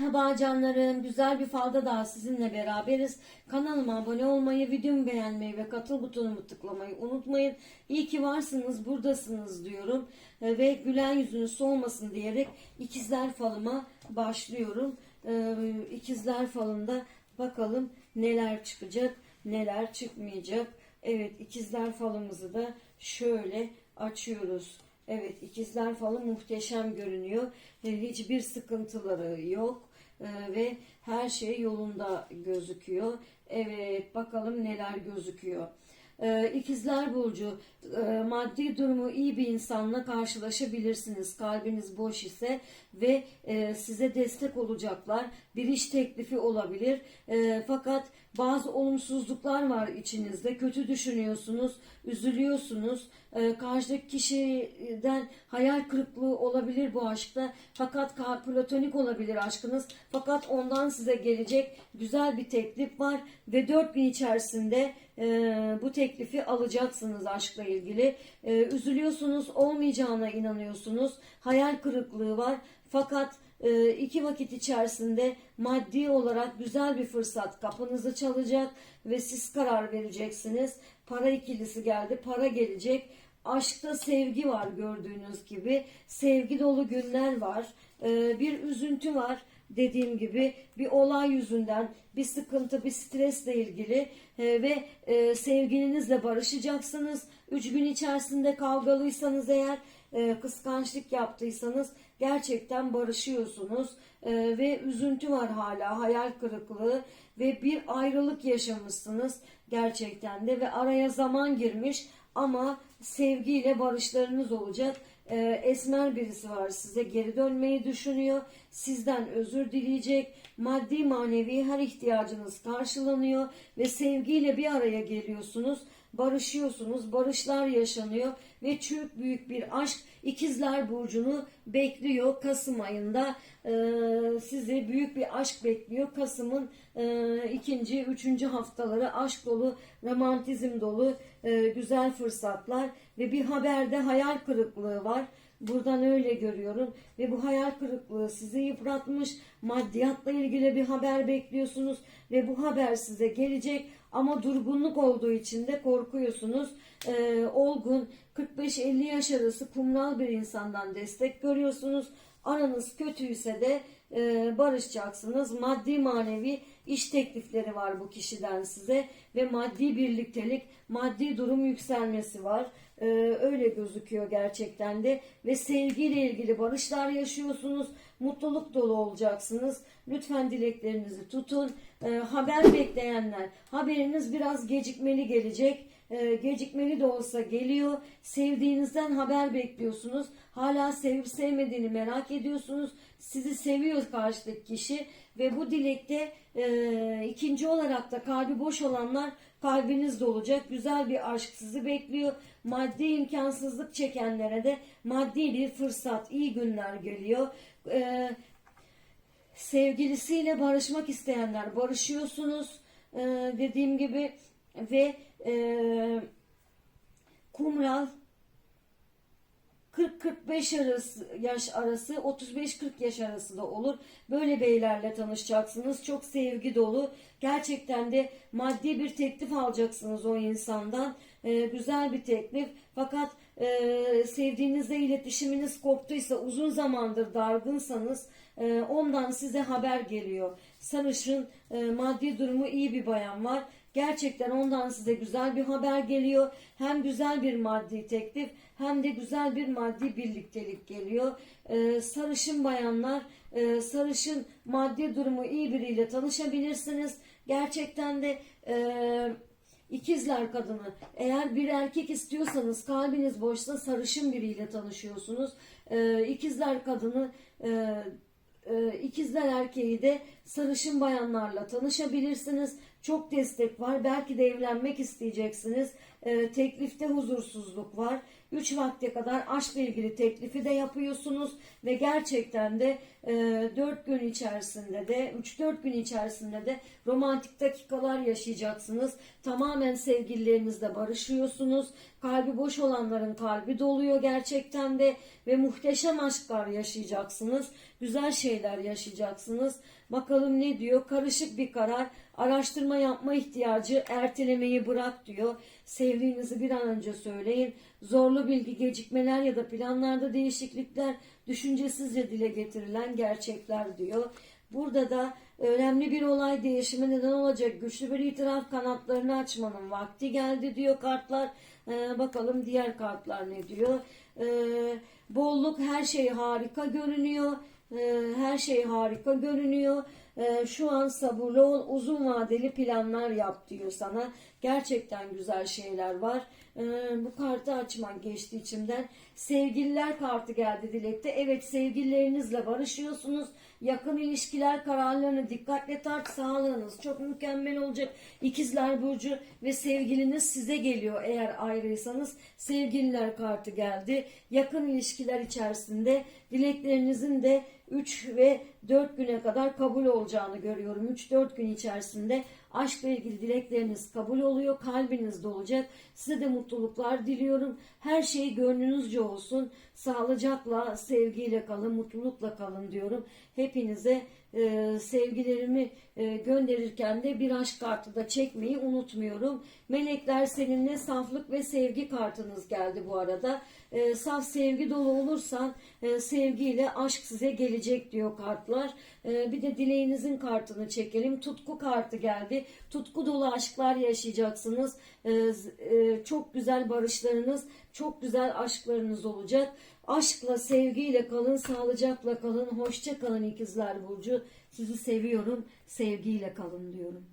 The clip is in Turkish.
Merhaba canlarım. Güzel bir falda daha sizinle beraberiz. Kanalıma abone olmayı, videomu beğenmeyi ve katıl butonumu tıklamayı unutmayın. İyi ki varsınız, buradasınız diyorum. Ee, Ve gülen yüzünüz solmasın diyerek ikizler falıma başlıyorum. Ee, İkizler falında bakalım neler çıkacak, neler çıkmayacak. Evet ikizler falımızı da şöyle açıyoruz. Evet ikizler falı muhteşem görünüyor. E, Hiçbir sıkıntıları yok E, ve her şey yolunda gözüküyor. Evet bakalım neler gözüküyor. E, İkizler Burcu e, maddi durumu iyi bir insanla karşılaşabilirsiniz. Kalbiniz boş ise ve e, size destek olacaklar. Bir iş teklifi olabilir. E, Fakat bazı olumsuzluklar var içinizde. Kötü düşünüyorsunuz, üzülüyorsunuz. E, Karşıdaki kişiden hayal kırıklığı olabilir bu aşkta. Fakat ka- platonik olabilir aşkınız. Fakat ondan size gelecek güzel bir teklif var ve 4 gün içerisinde e, bu teklifi alacaksınız aşkla ilgili. E, üzülüyorsunuz, olmayacağına inanıyorsunuz. Hayal kırıklığı var. Fakat iki vakit içerisinde maddi olarak güzel bir fırsat kapınızı çalacak ve siz karar vereceksiniz. Para ikilisi geldi, para gelecek. Aşkta sevgi var gördüğünüz gibi. Sevgi dolu günler var. E, bir üzüntü var dediğim gibi bir olay yüzünden bir sıkıntı, bir stresle ilgili e, ve e, sevgilinizle barışacaksınız. Üç gün içerisinde kavgalıysanız eğer e, kıskançlık yaptıysanız gerçekten barışıyorsunuz E, ve üzüntü var hala hayal kırıklığı ve bir ayrılık yaşamışsınız gerçekten de ve araya zaman girmiş ama sevgiyle barışlarınız olacak. Ee, esmer birisi var size geri dönmeyi düşünüyor. Sizden özür dileyecek. Maddi manevi her ihtiyacınız karşılanıyor ve sevgiyle bir araya geliyorsunuz. Barışıyorsunuz, barışlar yaşanıyor ve çok büyük bir aşk İkizler Burcu'nu bekliyor. Kasım ayında e, sizi büyük bir aşk bekliyor. Kasım'ın e, ikinci, üçüncü haftaları aşk dolu, romantizm dolu e, güzel fırsatlar ve bir haberde hayal kırıklığı var. Buradan öyle görüyorum ve bu hayal kırıklığı sizi yıpratmış. Maddiyatla ilgili bir haber bekliyorsunuz ve bu haber size gelecek ama durgunluk olduğu için de korkuyorsunuz. Ee, olgun 45-50 yaş arası kumral bir insandan destek görüyorsunuz. Aranız kötüyse de e, barışacaksınız. Maddi manevi iş teklifleri var bu kişiden size ve maddi birliktelik, maddi durum yükselmesi var. Ee, öyle gözüküyor gerçekten de ve sevgiyle ilgili barışlar yaşıyorsunuz. Mutluluk dolu olacaksınız. Lütfen dileklerinizi tutun. Ee, haber bekleyenler, haberiniz biraz gecikmeli gelecek. Ee, gecikmeli de olsa geliyor. Sevdiğinizden haber bekliyorsunuz. Hala sevip sevmediğini merak ediyorsunuz. Sizi seviyor karşıdaki kişi ve bu dilekte e, ikinci olarak da kalbi boş olanlar kalbinizde olacak. Güzel bir aşk sizi bekliyor. Maddi imkansızlık çekenlere de maddi bir fırsat, iyi günler geliyor. E, sevgilisiyle barışmak isteyenler barışıyorsunuz. E, dediğim gibi ve e, kumral 40-45 arası yaş arası 35-40 yaş arası da olur. Böyle beylerle tanışacaksınız. Çok sevgi dolu. Gerçekten de maddi bir teklif alacaksınız o insandan. Ee, güzel bir teklif. Fakat e, sevdiğinizle iletişiminiz koptuysa uzun zamandır dargınsanız e, ondan size haber geliyor. Sarışın e, maddi durumu iyi bir bayan var. Gerçekten ondan size güzel bir haber geliyor. Hem güzel bir maddi teklif hem de güzel bir maddi birliktelik geliyor. Ee, sarışın bayanlar, e, sarışın maddi durumu iyi biriyle tanışabilirsiniz. Gerçekten de e, ikizler kadını eğer bir erkek istiyorsanız kalbiniz boşsa sarışın biriyle tanışıyorsunuz. Ee, ikizler kadını e, e, ikizler erkeği de sarışın bayanlarla tanışabilirsiniz. Çok destek var. Belki de evlenmek isteyeceksiniz. e, teklifte huzursuzluk var. 3 vakte kadar aşkla ilgili teklifi de yapıyorsunuz ve gerçekten de e, 4 gün içerisinde de 3-4 gün içerisinde de romantik dakikalar yaşayacaksınız. Tamamen sevgililerinizle barışıyorsunuz. Kalbi boş olanların kalbi doluyor gerçekten de ve muhteşem aşklar yaşayacaksınız. Güzel şeyler yaşayacaksınız. Bakalım ne diyor? Karışık bir karar. Araştırma yapma ihtiyacı ertelemeyi bırak diyor. Sevdiğinizi bir an önce söyleyin. Zorlu bilgi, gecikmeler ya da planlarda değişiklikler düşüncesizce dile getirilen gerçekler diyor. Burada da önemli bir olay değişimi neden olacak. Güçlü bir itiraf kanatlarını açmanın vakti geldi diyor kartlar. Ee, bakalım diğer kartlar ne diyor. Ee, bolluk her şey harika görünüyor. Ee, her şey harika görünüyor. Ee, şu an sabırlı ol, uzun vadeli planlar yap diyor sana. Gerçekten güzel şeyler var. Ee, bu kartı açman geçti içimden. Sevgililer kartı geldi dilekte. Evet sevgililerinizle barışıyorsunuz. Yakın ilişkiler kararlarını dikkatle tart. Sağlığınız çok mükemmel olacak. İkizler Burcu ve sevgiliniz size geliyor eğer ayrıysanız. Sevgililer kartı geldi. Yakın ilişkiler içerisinde dileklerinizin de 3 ve 4 güne kadar kabul olacağını görüyorum. 3-4 gün içerisinde aşkla ilgili dilekleriniz kabul oluyor. Kalbiniz dolacak. Size de mutluluklar diliyorum. Her şey gönlünüzce olsun. Sağlıcakla, sevgiyle kalın, mutlulukla kalın diyorum. Hepinize e, sevgilerimi e, gönderirken de bir aşk kartı da çekmeyi unutmuyorum. Melekler seninle saflık ve sevgi kartınız geldi bu arada. E, saf sevgi dolu olursan e, sevgiyle aşk size gelecek diyor kartlar. E, bir de dileğinizin kartını çekelim. Tutku kartı geldi. Tutku dolu aşklar yaşayacaksınız. E, e, çok güzel barışlarınız, çok güzel aşklarınız olacak. Aşkla, sevgiyle kalın, sağlıcakla kalın, hoşça kalın ikizler Burcu. Sizi seviyorum, sevgiyle kalın diyorum.